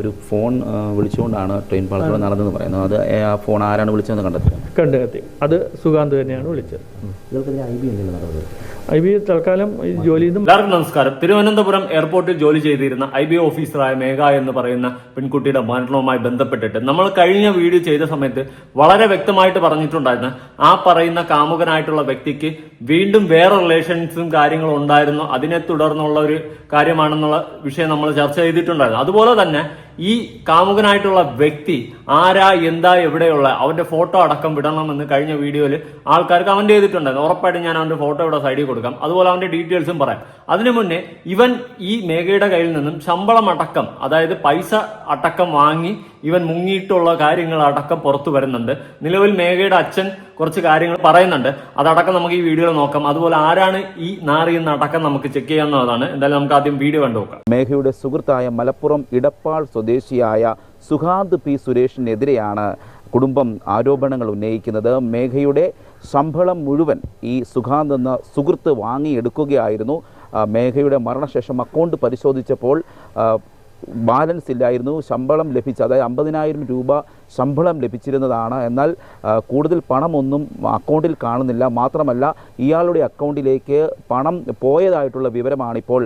ഒരു phone വിളിച്ചുകൊണ്ടാണ് train പാളത്തിൽ നടന്നെന്ന് പറയുന്നത്. അത് ആ ഫോൺ ആരാണ് വിളിച്ചതെന്ന് കണ്ടെത്തി കണ്ടെത്തി. അത് സുഗാന്ത് തന്നെയാണ് വിളിച്ചത്. ഐ ബി തൽക്കാലം ജോലി ചെയ്തും എല്ലാവർക്കും നമസ്കാരം. തിരുവനന്തപുരം എയർപോർട്ടിൽ ജോലി ചെയ്തിരുന്ന ഐ ബി ഓഫീസറായ മേഘ എന്ന് പറയുന്ന പെൺകുട്ടിയുടെ മരണവുമായി ബന്ധപ്പെട്ടിട്ട് നമ്മൾ കഴിഞ്ഞ വീഡിയോ ചെയ്ത സമയത്ത് വളരെ വ്യക്തമായിട്ട് പറഞ്ഞിട്ടുണ്ടായിരുന്നു. ആ പറയുന്ന കാമുകനായിട്ടുള്ള വ്യക്തിക്ക് വീണ്ടും വേറെ റിലേഷൻസും കാര്യങ്ങളും ഉണ്ടായിരുന്നു. അതിനെ തുടർന്നുള്ള ഒരു കാര്യമാണെന്നുള്ള വിഷയം നമ്മൾ ചർച്ച ചെയ്തിട്ടുണ്ടായിരുന്നു. അതുപോലെ തന്നെ ഈ കാമുകനായിട്ടുള്ള വ്യക്തി ആരാ എന്താ എവിടെയുള്ള അവന്റെ ഫോട്ടോ അടക്കം വിടണമെന്ന് കഴിഞ്ഞ വീഡിയോയിൽ ആൾക്കാർ കമന്റ് ചെയ്തിട്ടുണ്ടായിരുന്നു. ഉറപ്പായിട്ടും ഞാൻ അവന്റെ ഫോട്ടോ ഇവിടെ സൈഡിൽ കൊടുക്കാം. അതുപോലെ അവന്റെ ഡീറ്റെയിൽസും പറയാം. അതിനു മുന്നേ ഇവൻ ഈ മേഘയുടെ കയ്യിൽ നിന്നും ശമ്പളം അടക്കം അതായത് പൈസ അടക്കം വാങ്ങി ഇവൻ മുങ്ങിയിട്ടുള്ള കാര്യങ്ങൾ അടക്കം പുറത്തു വരുന്നുണ്ട്. നിലവിൽ മേഘയുടെ അച്ഛൻ കുറച്ച് കാര്യങ്ങൾ പറയുന്നുണ്ട്. അതടക്കം നമുക്ക് ഈ വീഡിയോ നോക്കാം. അതുപോലെ ആരാണ് ഈ നാറി എന്ന അടക്കം നമുക്ക് ചെക്ക് ചെയ്യാവുന്നതാണ് എന്തായാലും നമുക്ക് ആദ്യം വീഡിയോ കണ്ടു നോക്കാം. മേഘയുടെ സുഹൃത്തായ മലപ്പുറം ഇടപ്പാൾ സ്വദേശിയായ സുഹാന്ത് പി സുരേഷിനെതിരെയാണ് കുടുംബം ആരോപണങ്ങൾ ഉന്നയിക്കുന്നത്. മേഘയുടെ ശമ്പളം മുഴുവൻ ഈ സുഖാന്ത് എന്ന സുഹൃത്ത് വാങ്ങിയെടുക്കുകയായിരുന്നു. മേഘയുടെ മരണശേഷം അക്കൗണ്ട് പരിശോധിച്ചപ്പോൾ ബാലൻസ് ഇല്ലായിരുന്നു. ശമ്പളം ലഭിച്ച അതായത് അമ്പതിനായിരം രൂപ ശമ്പളം ലഭിച്ചിരുന്നതാണ്. എന്നാൽ കൂടുതൽ പണമൊന്നും അക്കൗണ്ടിൽ കാണുന്നില്ല. മാത്രമല്ല ഇയാളുടെ അക്കൗണ്ടിലേക്ക് പണം പോയതായിട്ടുള്ള വിവരമാണിപ്പോൾ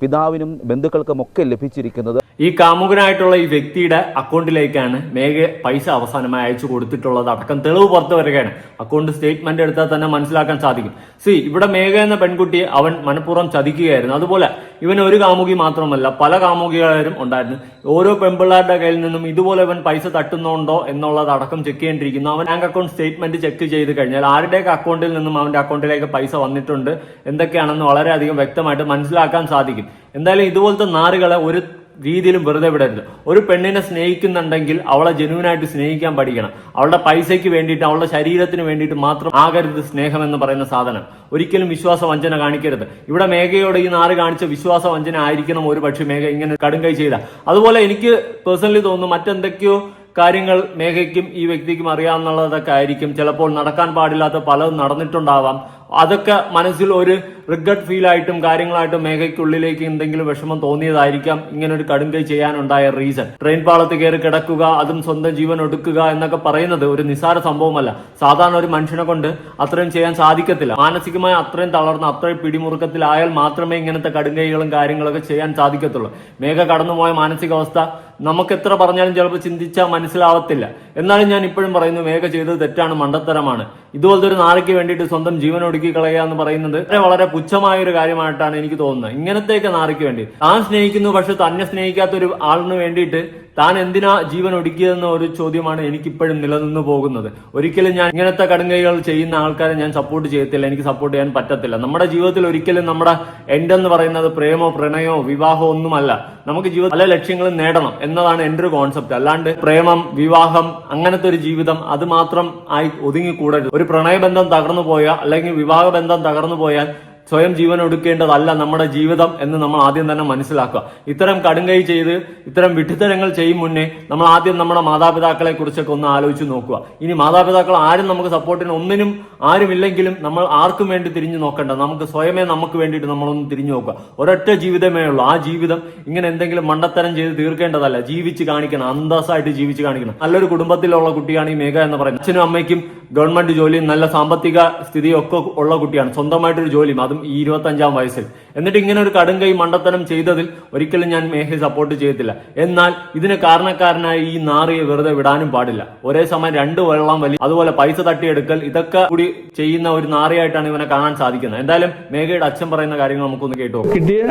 പിതാവിനും ബന്ധുക്കൾക്കുമൊക്കെ ലഭിച്ചിരിക്കുന്നത്. ഈ കാമുകനായിട്ടുള്ള ഈ വ്യക്തിയുടെ അക്കൗണ്ടിലേക്കാണ് മേഘ പൈസ അവസാനമായി അയച്ചു കൊടുത്തിട്ടുള്ളത്. അടക്കം തെളിവ് പുറത്തു വരികയാണ്. അക്കൗണ്ട് സ്റ്റേറ്റ്മെന്റ് എടുത്താൽ തന്നെ മനസ്സിലാക്കാൻ സാധിക്കും. സി ഇവിടെ മേഘ എന്ന പെൺകുട്ടി അവൻ മനഃപൂർവം ചതിക്കുകയായിരുന്നു. അതുപോലെ ഇവൻ ഒരു കാമുകി മാത്രമല്ല പല കാമുകികളും ഉണ്ടായിരുന്നു. ഓരോ പെൺപിള്ളാരുടെ കയ്യിൽ നിന്നും ഇതുപോലെ ഇവൻ പൈസ തട്ടുന്നുണ്ടോ എന്നുള്ളത് അടക്കം ചെക്ക് ചെയ്യേണ്ടിയിരിക്കുന്നു. അവൻ ബാങ്ക് അക്കൗണ്ട് സ്റ്റേറ്റ്മെന്റ് ചെക്ക് ചെയ്ത് കഴിഞ്ഞാൽ ആരുടെയൊക്കെ അക്കൗണ്ടിൽ നിന്നും അവന്റെ അക്കൗണ്ടിലേക്ക് പൈസ വന്നിട്ടുണ്ട് എന്തൊക്കെയാണെന്ന് വളരെയധികം വ്യക്തമായിട്ട് മനസ്സിലാക്കാൻ സാധിക്കും. എന്തായാലും ഇതുപോലത്തെ നാറുകളെ ഒരു രീതിയിലും വെറുതെ വിടരുത്. ഒരു പെണ്ണിനെ സ്നേഹിക്കുന്നുണ്ടെങ്കിൽ അവളെ ജനുവിനായിട്ട് സ്നേഹിക്കാൻ പഠിക്കണം. അവളുടെ പൈസയ്ക്ക് വേണ്ടിയിട്ട് അവളുടെ ശരീരത്തിന് വേണ്ടിയിട്ട് മാത്രം ആകരുത് സ്നേഹം എന്ന് പറയുന്ന സാധനം. ഒരിക്കലും വിശ്വാസ വഞ്ചന കാണിക്കരുത്. ഇവിടെ മേഘയോട് ഈ നാറ് കാണിച്ച വിശ്വാസ വഞ്ചന ആയിരിക്കണം ഒരു പക്ഷേ മേഘ ഇങ്ങനെ കടുങ്കൈ ചെയ്ത അതുപോലെ എനിക്ക് പേഴ്സണലി തോന്നുന്നു മറ്റെന്തൊക്കെയോ കാര്യങ്ങൾ മേഘയ്ക്കും ഈ വ്യക്തിക്കും അറിയാവുന്നതൊക്കെ ആയിരിക്കും. ചിലപ്പോൾ നടക്കാൻ പാടില്ലാത്ത പലതും നടന്നിട്ടുണ്ടാവാം. അതൊക്കെ മനസ്സിൽ ഒരു റിഗ്രറ്റ് ഫീൽ ആയിട്ടും കാര്യങ്ങളായിട്ടും മേഘയ്ക്കുള്ളിലേക്ക് എന്തെങ്കിലും വിഷമം തോന്നിയതായിരിക്കാം. ഇങ്ങനെ ഒരു കടുങ്കൈ ചെയ്യാനുണ്ടായ റീസൺ ട്രെയിൻ പാളത്ത് കയറി കിടക്കുക അതും സ്വന്തം ജീവൻ ഒടുക്കുക എന്നൊക്കെ പറയുന്നത് ഒരു നിസാര സംഭവമല്ല. സാധാരണ ഒരു മനുഷ്യനെ കൊണ്ട് അത്രയും ചെയ്യാൻ സാധിക്കത്തില്ല. മാനസികമായി അത്രയും തളർന്ന് അത്രയും പിടിമുറുക്കത്തിലായാൽ മാത്രമേ ഇങ്ങനത്തെ കടുങ്കൈകളും കാര്യങ്ങളൊക്കെ ചെയ്യാൻ സാധിക്കത്തുള്ളൂ. മേഘ കടന്നുപോയ മാനസികാവസ്ഥ നമുക്ക് എത്ര പറഞ്ഞാലും ചിലപ്പോൾ ചിന്തിച്ചാൽ മനസ്സിലാവത്തില്ല. എന്നാലും ഞാൻ ഇപ്പോഴും പറയുന്നു മേഘ ചെയ്തത് തെറ്റാണ് മണ്ടത്തരമാണ്. ഇതുപോലത്തെ ഒരു നാളേക്ക് വേണ്ടിയിട്ട് സ്വന്തം ജീവൻ ഒടുക്കി കളയുക എന്ന് പറയുന്നത് വളരെ പുച്ഛമായ ഒരു കാര്യമായിട്ടാണ് എനിക്ക് തോന്നുന്നത്. ഇങ്ങനത്തെയൊക്കെ നാറിക്ക് വേണ്ടി. താൻ സ്നേഹിക്കുന്നു പക്ഷെ തന്നെ സ്നേഹിക്കാത്ത ഒരു ആളിന് വേണ്ടിയിട്ട് താൻ എന്തിനാ ജീവൻ ഒടുക്കിയതെന്ന ഒരു ചോദ്യമാണ് എനിക്കിപ്പോഴും നിലനിന്ന് പോകുന്നത്. ഒരിക്കലും ഞാൻ ഇങ്ങനത്തെ കടുങ്കൈകൾ ചെയ്യുന്ന ആൾക്കാരെ ഞാൻ സപ്പോർട്ട് ചെയ്യത്തില്ല. എനിക്ക് സപ്പോർട്ട് ചെയ്യാൻ പറ്റത്തില്ല. നമ്മുടെ ജീവിതത്തിൽ ഒരിക്കലും നമ്മുടെ എൻഡ് എന്ന് പറയുന്നത് പ്രേമോ പ്രണയമോ വിവാഹമോ ഒന്നുമല്ല. നമുക്ക് ജീവിതം പല ലക്ഷ്യങ്ങളും നേടണം എന്നതാണ് എന്റെ ഒരു കോൺസെപ്റ്റ് അല്ലാണ്ട് പ്രേമം വിവാഹം അങ്ങനത്തെ ഒരു ജീവിതം അത് മാത്രം ആയി ഒതുങ്ങിക്കൂടരുത്. ഒരു പ്രണയബന്ധം തകർന്നു പോയാൽ അല്ലെങ്കിൽ വിവാഹ ബന്ധം തകർന്നു പോയാൽ സ്വയം ജീവൻ ഒടുക്കേണ്ടതല്ല നമ്മുടെ ജീവിതം എന്ന് നമ്മൾ ആദ്യം തന്നെ മനസ്സിലാക്കുക. ഇത്തരം കടുങ്കൈ ചെയ്ത് ഇത്തരം വിഡ്ഢിത്തരങ്ങൾ ചെയ്യും മുന്നേ നമ്മൾ ആദ്യം നമ്മുടെ മാതാപിതാക്കളെ കുറിച്ചൊക്കെ ഒന്ന് ആലോചിച്ച് നോക്കുക. ഇനി മാതാപിതാക്കൾ ആരും നമുക്ക് സപ്പോർട്ടിന് ഒന്നിനും ആരുമില്ലെങ്കിലും നമ്മൾ ആർക്കും വേണ്ടി തിരിഞ്ഞു നോക്കണ്ട. നമുക്ക് സ്വയമേ നമുക്ക് വേണ്ടിയിട്ട് നമ്മളൊന്ന് തിരിഞ്ഞു നോക്കുക. ഒരൊറ്റ ജീവിതമേ ഉള്ളൂ. ആ ജീവിതം ഇങ്ങനെ എന്തെങ്കിലും മണ്ടത്തരം ചെയ്ത് തീർക്കേണ്ടതല്ല. ജീവിച്ച് കാണിക്കണം. അന്തസ്സായിട്ട് ജീവിച്ച് കാണിക്കണം. നല്ലൊരു കുടുംബത്തിലുള്ള കുട്ടിയാണ് ഈ മേഘ എന്ന് പറയുന്നത്. അച്ഛനും അമ്മയ്ക്കും ഗവൺമെന്റ് ജോലിയും നല്ല സാമ്പത്തിക സ്ഥിതിയൊക്കെ ഉള്ള കുട്ടിയാണ്. സ്വന്തമായിട്ടൊരു ജോലിയും. അതും ഈ ഇരുപത്തി അഞ്ചാം വയസ്സിൽ. എന്നിട്ട് ഇങ്ങനെ ഒരു കടും കൈ മണ്ടത്തനം ചെയ്തതിൽ ഒരിക്കലും ഞാൻ മേഹയെ സപ്പോർട്ട് ചെയ്യത്തില്ല എന്നാൽ ഇതിന് കാരണക്കാരനായ ഈ നാറിയെ വെറുതെ വിടാനും പാടില്ല. ഒരേ സമയം രണ്ട് വെള്ളം വലി അതുപോലെ പൈസ തട്ടിയെടുക്കൽ ഇതൊക്കെ കൂടി ചെയ്യുന്ന ഒരു നാറിയായിട്ടാണ് ഇവനെ കാണാൻ സാധിക്കുന്നത്. എന്തായാലും മേഘയുടെ അച്ഛൻ പറയുന്ന കാര്യങ്ങൾ നമുക്കൊന്ന് കേട്ടു കിട്ടിയ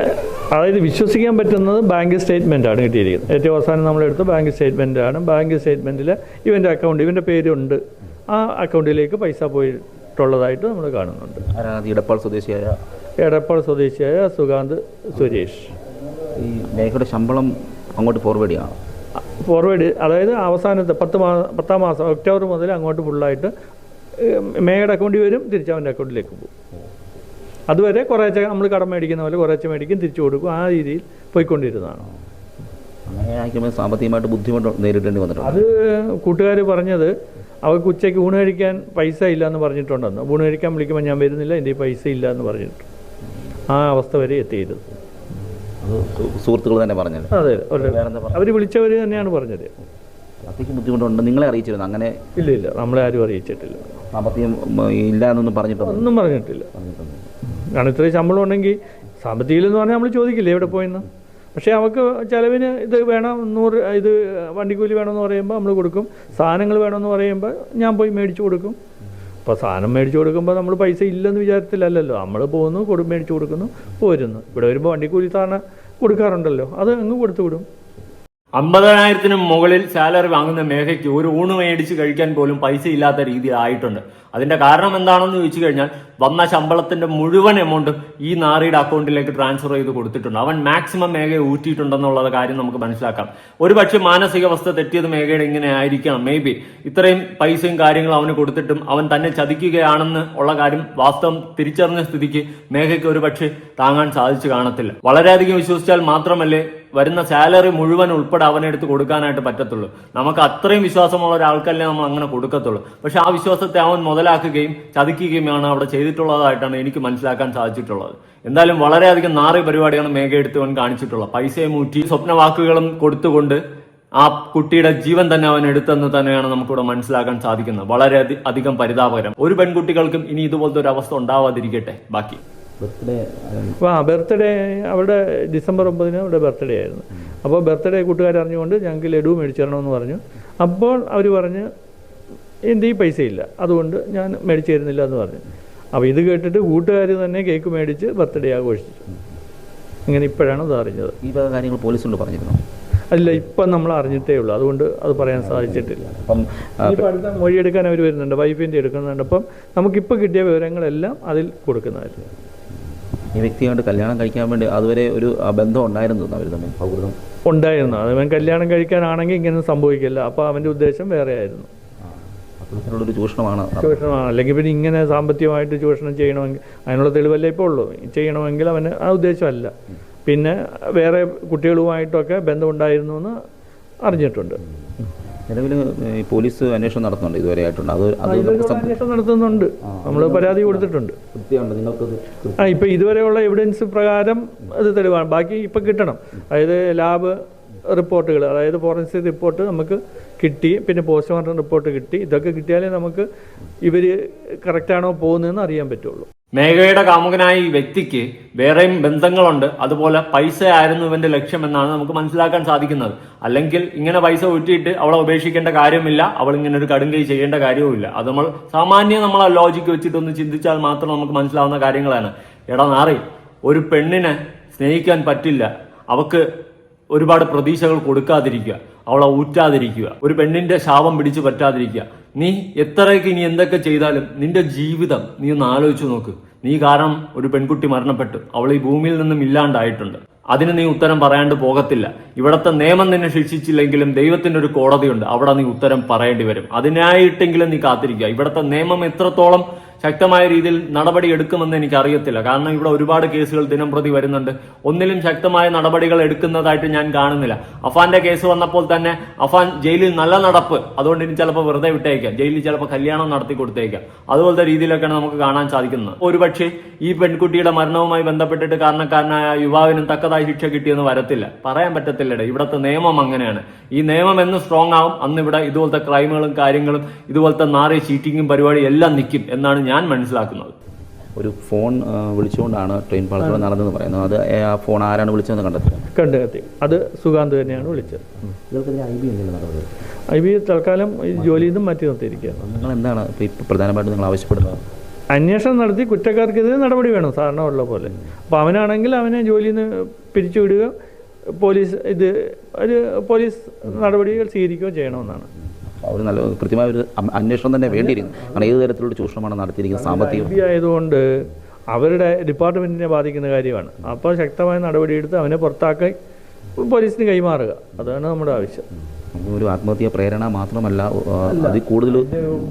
അതായത് വിശ്വസിക്കാൻ പറ്റുന്നത് ബാങ്ക് സ്റ്റേറ്റ്മെന്റ് ആണ് കിട്ടിയിരിക്കുന്നത്. ഏറ്റവും അവസാനം നമ്മളെടുത്ത് ബാങ്ക് സ്റ്റേറ്റ്മെന്റ് ആണ്. ബാങ്ക് സ്റ്റേറ്റ്മെന്റിൽ ഇവന്റെ അക്കൗണ്ട് ഇവന്റെ പേരുണ്ട്. ആ അക്കൗണ്ടിലേക്ക് പൈസ പോയിട്ടുള്ളതായിട്ട് നമ്മൾ കാണുന്നുണ്ട്. ആരാണ് ഇടപ്പാൾ സ്വദേശിയായ? എടപ്പാൾ സ്വദേശിയായ സുഗാന്ത് സുരേഷ്. ഈ മേഘയുടെ ശമ്പളം അങ്ങോട്ട് ഫോർവേഡ് ചെയ്യണം ഫോർവേഡ് അതായത് അവസാനത്തെ പത്ത് മാസം പത്താം മാസം ഒക്ടോബർ മുതൽ അങ്ങോട്ട് ഫുള്ളായിട്ട് മേയുടെ അക്കൗണ്ടിൽ വരും തിരിച്ച് അവന്റെ അക്കൗണ്ടിലേക്ക് പോകും. അതുവരെ കുറേശ്ശെ നമ്മൾ കടം മേടിക്കുന്ന പോലെ കുറേശ്ശെ മേടിക്കും തിരിച്ചു കൊടുക്കും ആ രീതിയിൽ പോയിക്കൊണ്ടിരുന്നതാണ്. അങ്ങനെ സാമ്പത്തികമായിട്ട് ബുദ്ധിമുട്ട് നേരിടേണ്ടി വന്നിട്ടുണ്ട്. അത് കൂട്ടുകാർ പറഞ്ഞത് അവർക്ക് ഉച്ചയ്ക്ക് ഊണ് കഴിക്കാൻ പൈസ ഇല്ല എന്ന് പറഞ്ഞിട്ടുണ്ടെന്ന് ഊണ് കഴിക്കാൻ വിളിക്കുമ്പോൾ ഞാൻ വരുന്നില്ല എന്റെ പൈസ ഇല്ല എന്ന് പറഞ്ഞിട്ട്. ആ അവസ്ഥ വരെ എത്തിയത്. സു- സുഹൃത്തുക്കൾ തന്നെ പറഞ്ഞത്. അതെ? അവർ വിളിച്ചവർ തന്നെയാണ് പറഞ്ഞത്. അത്രയ്ക്ക് ബുദ്ധിമുട്ടുണ്ട്. നിങ്ങളെ അറിയിച്ചിരുന്നു? അങ്ങനെ ഇല്ല ഇല്ല. നമ്മളെ ആരും അറിയിച്ചിട്ടില്ല. സാമ്പത്തികം ഇല്ല എന്നൊന്നും പറഞ്ഞിട്ടുണ്ട്? ഒന്നും പറഞ്ഞിട്ടില്ല. കാരണം ഇത്രയും ശമ്പളം ഉണ്ടെങ്കിൽ സാമ്പത്തികം പറഞ്ഞാൽ നമ്മൾ ചോദിക്കില്ലേ എവിടെ പോയെന്ന്? പക്ഷേ അവർക്ക് ചിലവിന് ഇത് വേണം നൂറ് ഇത് വണ്ടിക്കൂലി വേണമെന്ന് പറയുമ്പോൾ നമ്മൾ കൊടുക്കും. സാധനങ്ങൾ വേണമെന്ന് പറയുമ്പോൾ ഞാൻ പോയി മേടിച്ചു കൊടുക്കും. അപ്പോൾ സാധനം മേടിച്ചു കൊടുക്കുമ്പോൾ നമ്മൾ പൈസ ഇല്ലെന്ന് വിചാരത്തിലല്ലല്ലോ. നമ്മൾ പോകുന്നു കൊടു മേടിച്ചു കൊടുക്കുന്നു പോരുന്നു. ഇവിടെ വരുമ്പോൾ വണ്ടിക്കൂലി സാധനം കൊടുക്കാറുണ്ടല്ലോ. അത് അങ്ങ് കൊടുത്തു വിടും. അമ്പതിനായിരത്തിന് മുകളിൽ സാലറി വാങ്ങുന്ന മേഘയ്ക്ക് ഒരു ഊണ് മേടിച്ച് കഴിക്കാൻ പോലും പൈസ ഇല്ലാത്ത രീതിയിലായിട്ടുണ്ട്. അതിന്റെ കാരണം എന്താണെന്ന് ചോദിച്ചു കഴിഞ്ഞാൽ വന്ന ശമ്പളത്തിന്റെ മുഴുവൻ എമൗണ്ടും ഈ നാറിയുടെ അക്കൗണ്ടിലേക്ക് ട്രാൻസ്ഫർ ചെയ്ത് കൊടുത്തിട്ടുണ്ട്. അവൻ മാക്സിമം മേഘയെ ഊറ്റിയിട്ടുണ്ടെന്നുള്ള കാര്യം നമുക്ക് മനസ്സിലാക്കാം. ഒരുപക്ഷെ മാനസികാവസ്ഥ തെറ്റിയത് മേഘയുടെ ഇങ്ങനെ ആയിരിക്കാം മേ ബി ഇത്രയും പൈസയും കാര്യങ്ങളും അവന് കൊടുത്തിട്ടും അവൻ തന്നെ ചതിക്കുകയാണെന്ന് ഉള്ള കാര്യം വാസ്തവം തിരിച്ചറിഞ്ഞ സ്ഥിതിക്ക് മേഘയ്ക്ക് ഒരുപക്ഷെ താങ്ങാൻ സാധിച്ചു കാണത്തില്ല. വളരെയധികം വിശ്വസിച്ചാൽ മാത്രമല്ലേ വരുന്ന സാലറി മുഴുവൻ ഉൾപ്പെടെ അവനെടുത്ത് കൊടുക്കാനായിട്ട് പറ്റത്തുള്ളൂ. നമുക്ക് അത്രയും വിശ്വാസമുള്ള ഒരാൾക്കല്ലേ നമ്മൾ അങ്ങനെ കൊടുക്കത്തുള്ളൂ. പക്ഷെ ആ വിശ്വാസത്തെ അവൻ മുതലാക്കുകയും ചതിക്കുകയുമാണ് അവിടെ ചെയ്തിട്ടുള്ളതായിട്ടാണ് എനിക്ക് മനസ്സിലാക്കാൻ സാധിച്ചിട്ടുള്ളത്. എന്തായാലും വളരെയധികം നാറി പരിപാടിയാണ് മേഘ അവൻ കാണിച്ചിട്ടുള്ളത്. പൈസയും മൂറ്റി സ്വപ്നവാക്കുകളും കൊടുത്തുകൊണ്ട് ആ കുട്ടിയുടെ ജീവൻ തന്നെ അവൻ എടുത്തെന്ന് തന്നെയാണ് നമുക്കിവിടെ മനസ്സിലാക്കാൻ സാധിക്കുന്നത്. വളരെ അധികം പരിതാപകരം. ഒരു പെൺകുട്ടികൾക്കും ഇനി ഇതുപോലത്തെ ഒരു അവസ്ഥ ഉണ്ടാവാതിരിക്കട്ടെ. ബാക്കി. ആ ബർത്ത്ഡേ അവിടെ ഡിസംബർ ഒമ്പതിന് അവിടെ ബർത്ത്ഡേ ആയിരുന്നു. അപ്പോൾ ബർത്ത്ഡേ കൂട്ടുകാർ അറിഞ്ഞുകൊണ്ട് ഞങ്ങൾക്ക് ലഡു മേടിച്ചു തരണമെന്ന് പറഞ്ഞു. അപ്പോൾ അവർ പറഞ്ഞ് എന്റെ ഈ പൈസ ഇല്ല അതുകൊണ്ട് ഞാൻ മേടിച്ചു തരുന്നില്ല എന്ന് പറഞ്ഞു. അപ്പോൾ ഇത് കേട്ടിട്ട് കൂട്ടുകാർ തന്നെ കേക്ക് മേടിച്ച് ബർത്ത്ഡേ ആഘോഷിച്ചു. ഇങ്ങനെ ഇപ്പോഴാണ് അത് അറിഞ്ഞത്. ഈ വക കാര്യങ്ങൾ പോലീസിനോട് പറഞ്ഞിരുന്നു? അല്ല ഇപ്പം നമ്മൾ അറിഞ്ഞിട്ടേ ഉള്ളൂ. അതുകൊണ്ട് അത് പറയാൻ സാധിച്ചിട്ടില്ല. അപ്പം ഇപ്പം അടുത്ത മൊഴിയെടുക്കാൻ അവർ വരുന്നുണ്ട്. വൈഫിന്റെ എടുക്കുന്നുണ്ട്. അപ്പം നമുക്കിപ്പോൾ കിട്ടിയ വിവരങ്ങളെല്ലാം അതിൽ കൊടുക്കുന്നതായിരുന്നു ഈ വ്യക്തിയായിട്ട് കല്യാണം കഴിക്കാൻ വേണ്ടി അതുവരെ ഒരു ബന്ധം ഉണ്ടായിരുന്നു അവർ തമ്മിൽ? സൗഹൃദം ഉണ്ടായിരുന്നു. അവൻ കല്യാണം കഴിക്കാനാണെങ്കിൽ ഇങ്ങനെ സംഭവിക്കില്ല. അപ്പോൾ അവന്റെ ഉദ്ദേശം വേറെ ആയിരുന്നു അത്തരത്തിലുള്ളൊരു ചൂഷണമാണ് ചൂഷണമാണ്. അല്ലെങ്കിൽ പിന്നെ ഇങ്ങനെ സാമ്പത്തികമായിട്ട് ചൂഷണം ചെയ്യണമെങ്കിൽ അതിനുള്ള തെളിവല്ലേ ഇപ്പോൾ ഉള്ളൂ. ചെയ്യണമെങ്കിൽ അവന് ആ ഉദ്ദേശമല്ല. പിന്നെ വേറെ കുട്ടികളുമായിട്ടൊക്കെ ബന്ധമുണ്ടായിരുന്നു എന്ന് അറിഞ്ഞിട്ടുണ്ട് നിലവിൽ പോലീസ് അന്വേഷണം നടത്തുന്നുണ്ട് ഇതുവരെ ആയിട്ടുണ്ട്. അത് അന്വേഷണം നടത്തുന്നുണ്ട്. നമ്മൾ പരാതി കൊടുത്തിട്ടുണ്ട്. ആ ഇപ്പം ഇതുവരെയുള്ള എവിഡൻസ് പ്രകാരം അത് തെളിവാണ്. ബാക്കി ഇപ്പം കിട്ടണം. അതായത് ലാബ് റിപ്പോർട്ടുകൾ അതായത് ഫോറൻസിക് റിപ്പോർട്ട് നമുക്ക് കിട്ടി പിന്നെ പോസ്റ്റ്മോർട്ടം റിപ്പോർട്ട് കിട്ടി. ഇതൊക്കെ കിട്ടിയാലേ നമുക്ക് ഇവർ കറക്റ്റാണോ പോകുന്നതെന്ന് അറിയാൻ പറ്റുള്ളൂ. മേഘയുടെ കാമുകനായ ഈ വ്യക്തിക്ക് വേറെയും ബന്ധങ്ങളുണ്ട്. അതുപോലെ പൈസ ആയിരുന്നു ഇവന്റെ ലക്ഷ്യമെന്നാണ് നമുക്ക് മനസ്സിലാക്കാൻ സാധിക്കുന്നത്. അല്ലെങ്കിൽ ഇങ്ങനെ പൈസ ഊറ്റിയിട്ട് അവളെ ഉപേക്ഷിക്കേണ്ട കാര്യമില്ല അവൾ ഇങ്ങനെ ഒരു കടുങ്കൈ ചെയ്യേണ്ട കാര്യവുമില്ല. അത് നമ്മൾ സാമാന്യം നമ്മൾ ആ ലോജിക്ക് വെച്ചിട്ടൊന്ന് ചിന്തിച്ചാൽ മാത്രം നമുക്ക് മനസ്സിലാവുന്ന കാര്യങ്ങളാണ്. എടാ നാറി ഒരു പെണ്ണിനെ സ്നേഹിക്കാൻ പറ്റില്ല. അവക്ക് ഒരുപാട് പ്രതീക്ഷകൾ കൊടുക്കാതിരിക്കുക അവളെ ഊറ്റാതിരിക്കുക ഒരു പെണ്ണിന്റെ ശാപം പിടിച്ചു പറ്റാതിരിക്കുക. നീ എത്രയൊക്കെ ഇനി എന്തൊക്കെ ചെയ്താലും നിന്റെ ജീവിതം നീ ഒന്ന് ആലോചിച്ചു നോക്ക്. നീ കാരണം ഒരു പെൺകുട്ടി മരണപ്പെട്ടു അവൾ ഈ ഭൂമിയിൽ നിന്നും ഇല്ലാണ്ടായിട്ടുണ്ട്. അതിന് നീ ഉത്തരം പറയാണ്ട് പോകത്തില്ല. ഇവിടത്തെ നിയമം നിന്നെ ശിക്ഷിച്ചില്ലെങ്കിലും ദൈവത്തിന്റെ ഒരു കോടതിയുണ്ട് അവിടെ നീ ഉത്തരം പറയേണ്ടി വരും. അതിനായിട്ടെങ്കിലും നീ കാത്തിരിക്കുക. ഇവിടത്തെ നിയമം എത്രത്തോളം ശക്തമായ രീതിയിൽ നടപടി എടുക്കുമെന്ന് എനിക്ക് അറിയത്തില്ല കാരണം ഇവിടെ ഒരുപാട് കേസുകൾ ദിനം പ്രതി വരുന്നുണ്ട്. ഒന്നിലും ശക്തമായ നടപടികൾ എടുക്കുന്നതായിട്ട് ഞാൻ കാണുന്നില്ല. അഫാന്റെ കേസ് വന്നപ്പോൾ തന്നെ അഫാൻ ജയിലിൽ നല്ല നടപ്പ്. അതുകൊണ്ട് ഇനി ചിലപ്പോൾ വെറുതെ വിട്ടേക്കാം. ജയിലിൽ ചിലപ്പോൾ കല്യാണം നടത്തി കൊടുത്തേക്കാം. അതുപോലത്തെ രീതിയിലൊക്കെയാണ് നമുക്ക് കാണാൻ സാധിക്കുന്നത്. ഒരുപക്ഷെ ഈ പെൺകുട്ടിയുടെ മരണവുമായി ബന്ധപ്പെട്ടിട്ട് കാരണക്കാരനായ യുവാവിനും തക്കതായ ശിക്ഷ കിട്ടിയെന്ന് വരത്തില്ല. പറയാൻ പറ്റത്തില്ലടേ. ഇവിടുത്തെ നിയമം അങ്ങനെയാണ്. ഈ നിയമം എന്ന് സ്ട്രോങ് ആവും. അന്ന് ഇവിടെ ഇതുപോലത്തെ ക്രൈമുകളും കാര്യങ്ങളും ഇതുപോലത്തെ നാറിയ ചീറ്റിങ്ങും പരിപാടി എല്ലാം നിൽക്കും എന്നാണ് ഞാൻ മനസ്സിലാക്കുന്നത്. ഒരു ഫോൺ വിളിച്ചുകൊണ്ടാണ് ട്രെയിൻ പാളത്തോടെ നടന്നതെന്ന് പറയുന്നത്. അത് ഏ, ആ ഫോൺ ആരാണ് വിളിച്ചതെന്ന് കണ്ടെത്തി കണ്ടെത്തി. അത് സുഗാന്ത് തന്നെയാണ് വിളിച്ചത്. ഐ ബി തൽക്കാലം ഈ ജോലിയിൽ നിന്നും മാറ്റി നിർത്തിയിരിക്കുകയാണ്. നിങ്ങൾ എന്താണ് ഇപ്പോൾ ഇപ്പോൾ പ്രധാനമായിട്ടും നിങ്ങൾ ആവശ്യപ്പെടുന്നത്? അന്വേഷണം നടത്തി കുറ്റക്കാർക്കെതിരെ നടപടി വേണം സാധാരണ ഉള്ള പോലെ. അപ്പോൾ അവനാണെങ്കിൽ അവനെ ജോലിയിൽ നിന്ന് പിരിച്ചുവിടുക പോലീസ് ഇത് ഒരു പോലീസ് നടപടികൾ സ്വീകരിക്കുകയോ ചെയ്യണമെന്നാണ്. അവർ നല്ല കൃത്യമായ ഒരു അന്വേഷണം തന്നെ വേണ്ടിയിരുന്നു കാരണം ഏത് തരത്തിലുള്ള ചൂഷണമാണ് നടത്തിയിരിക്കുന്നത് സാമ്പത്തികം? ആയതുകൊണ്ട് അവരുടെ ഡിപ്പാർട്ട്മെന്റിനെ ബാധിക്കുന്ന കാര്യമാണ്. അപ്പോൾ ശക്തമായ നടപടിയെടുത്ത് അവനെ പുറത്താക്കി പോലീസിന് കൈമാറുക. അതാണ് നമ്മുടെ ആവശ്യം. ഒരു ആത്മഹത്യ പ്രേരണ മാത്രമല്ല അത് കൂടുതൽ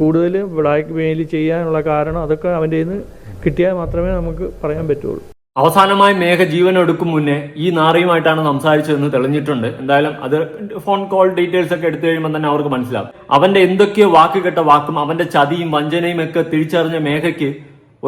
കൂടുതൽ ബ്ലാക്ക് മെയിൽ ചെയ്യാനുള്ള കാരണം അതൊക്കെ അവന്റെ നിന്ന് കിട്ടിയാൽ മാത്രമേ നമുക്ക് പറയാൻ പറ്റുള്ളൂ. അവസാനമായി മേഘ ജീവൻ എടുക്കും മുന്നേ ഈ നാറിയുമായിട്ടാണ് സംസാരിച്ചതെന്ന് തെളിഞ്ഞിട്ടുണ്ട്. എന്തായാലും അത് ഫോൺ കോൾ ഡീറ്റെയിൽസ് ഒക്കെ എടുത്തു കഴിയുമ്പോൾ തന്നെ അവർക്ക് മനസ്സിലാവും. അവന്റെ എന്തൊക്കെയോ വാക്ക് കേട്ട വാക്കും അവന്റെ ചതിയും വഞ്ചനയും ഒക്കെ തിരിച്ചറിഞ്ഞ മേഘയ്ക്ക്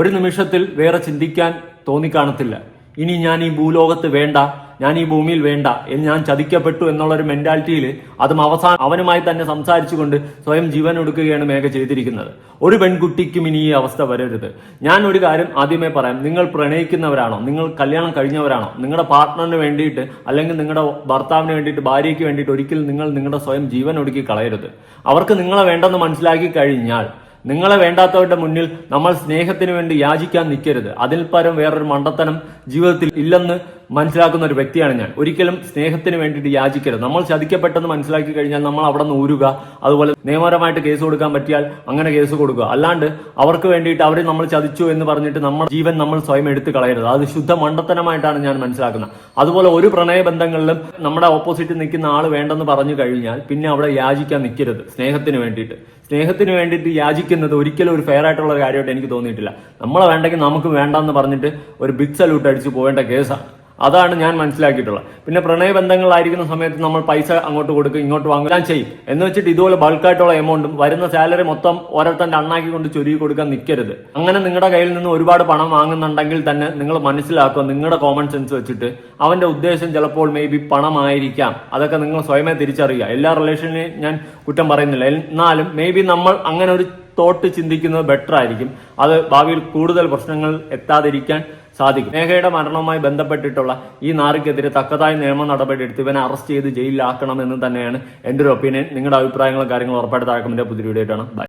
ഒരു നിമിഷത്തിൽ വേറെ ചിന്തിക്കാൻ തോന്നിക്കാണത്തില്ല. ഇനി ഞാൻ ഈ ഭൂലോകത്ത് വേണ്ട. ഞാൻ ഈ ഭൂമിയിൽ വേണ്ട എന്ന് ഞാൻ ചതിക്കപ്പെട്ടു എന്നുള്ള ഒരു മെന്റാലിറ്റിയിൽ അതും അവസാനം അവനുമായി തന്നെ സംസാരിച്ചുകൊണ്ട് സ്വയം ജീവൻ ഒടുക്കുകയാണ് മേഘ ചെയ്തിരിക്കുന്നത്. ഒരു പെൺകുട്ടിക്കും ഇനി ഈ അവസ്ഥ വരരുത്. ഞാൻ ഒരു കാര്യം ആദ്യമേ പറയാം. നിങ്ങൾ പ്രണയിക്കുന്നവരാണോ? നിങ്ങൾ കല്യാണം കഴിഞ്ഞവരാണോ? നിങ്ങളുടെ പാർട്ട്ണറിന് വേണ്ടിയിട്ട് അല്ലെങ്കിൽ നിങ്ങളുടെ ഭർത്താവിന് വേണ്ടിയിട്ട് ഭാര്യയ്ക്ക് വേണ്ടിയിട്ട് ഒരിക്കലും നിങ്ങൾ നിങ്ങളുടെ സ്വയം ജീവൻ ഒടുക്കി കളയരുത്. അവർക്ക് നിങ്ങളെ വേണ്ടെന്ന് മനസ്സിലാക്കി കഴിഞ്ഞാൽ നിങ്ങളെ വേണ്ടാത്തവരുടെ മുന്നിൽ നമ്മൾ സ്നേഹത്തിന് വേണ്ടി യാചിക്കാൻ നിൽക്കരുത്. അതിൽ പരം വേറൊരു മണ്ടത്തനം ജീവിതത്തിൽ ഇല്ലെന്ന് മനസ്സിലാക്കുന്ന ഒരു വ്യക്തിയാണ് ഞാൻ. ഒരിക്കലും സ്നേഹത്തിന് വേണ്ടിയിട്ട് യാചിക്കരുത്. നമ്മൾ ചതിക്കപ്പെട്ടെന്ന് മനസ്സിലാക്കി കഴിഞ്ഞാൽ നമ്മൾ അവിടെ നിന്ന് ഊരുക. അതുപോലെ നിയമപരമായിട്ട് കേസ് കൊടുക്കാൻ പറ്റിയാൽ അങ്ങനെ കേസ് കൊടുക്കുക. അല്ലാണ്ട് അവർക്ക് വേണ്ടിയിട്ട് അവരെ നമ്മൾ ചതിച്ചു എന്ന് പറഞ്ഞിട്ട് നമ്മൾ ജീവൻ നമ്മൾ സ്വയം എടുത്തു കളയരുത്. അത് ശുദ്ധ മണ്ടത്തനമായിട്ടാണ് ഞാൻ മനസ്സിലാക്കുന്നത്. അതുപോലെ ഒരു പ്രണയബന്ധങ്ങളിലും നമ്മുടെ ഓപ്പോസിറ്റ് നിൽക്കുന്ന ആൾ വേണ്ടെന്ന് പറഞ്ഞു കഴിഞ്ഞാൽ പിന്നെ അവിടെ യാചിക്കാൻ നിൽക്കരുത് സ്നേഹത്തിന് വേണ്ടിയിട്ട്. സ്നേഹത്തിന് വേണ്ടിയിട്ട് യാചിക്കുന്നത് ഒരിക്കലും ഒരു ഫെയർ ആയിട്ടുള്ള കാര്യമായിട്ട് എനിക്ക് തോന്നിയിട്ടില്ല. നമ്മളെ വേണ്ടെങ്കിൽ നമുക്ക് വേണ്ടെന്ന് പറഞ്ഞിട്ട് ഒരു ബിഗ് സല്യൂട്ട് അടിച്ച് പോവേണ്ട കേസാണ് അതാണ് ഞാൻ മനസ്സിലാക്കിയിട്ടുള്ളത്. പിന്നെ പ്രണയബന്ധങ്ങളായിരിക്കുന്ന സമയത്ത് നമ്മൾ പൈസ അങ്ങോട്ട് കൊടുക്കും ഇങ്ങോട്ട് വാങ്ങും എല്ലാം ചെയ്യും. എന്ന് വെച്ചിട്ട് ഇതുപോലെ ബൾക്കായിട്ടുള്ള എമൗണ്ടും വരുന്ന സാലറി മൊത്തം ഓരോരുത്തന്റെ അണ്ണാക്കി കൊണ്ട് ചുരുക്കി കൊടുക്കാൻ നിൽക്കരുത് അങ്ങനെ നിങ്ങളുടെ കയ്യിൽ നിന്ന് ഒരുപാട് പണം വാങ്ങുന്നുണ്ടെങ്കിൽ തന്നെ നിങ്ങൾ മനസ്സിലാക്കുക നിങ്ങളുടെ കോമൺ സെൻസ് വെച്ചിട്ട് അവന്റെ ഉദ്ദേശം ചിലപ്പോൾ മേ ബി പണമായിരിക്കാം. അതൊക്കെ നിങ്ങൾ സ്വയമേ തിരിച്ചറിയുക. എല്ലാ റിലേഷനിലും ഞാൻ കുറ്റം പറയുന്നില്ല. എന്നാലും മേ ബി നമ്മൾ അങ്ങനെ ഒരു തോട്ട് ചിന്തിക്കുന്നത് ബെറ്റർ ആയിരിക്കും. അത് ഭാവിയിൽ കൂടുതൽ പ്രശ്നങ്ങൾ എത്താതിരിക്കാൻ സാധിക്കും. മേഘയുടെ മരണവുമായി ബന്ധപ്പെട്ടിട്ടുള്ള ഈ നാറിക്കെതിരെ തക്കതായ നിയമ നടപടി എടുത്ത് ഇവനെ അറസ്റ്റ് ചെയ്ത് ജയിലിലാക്കണം ജയിലിലാക്കണമെന്ന് തന്നെയാണ് എന്റെ ഒരു ഒപ്പീനിയൻ നിങ്ങളുടെ അഭിപ്രായങ്ങളും കാര്യങ്ങളും ഉറപ്പായിട്ട് താഴെ കമന്റ് പുതിയ വീഡിയോ ആയിട്ടാണ് ബൈ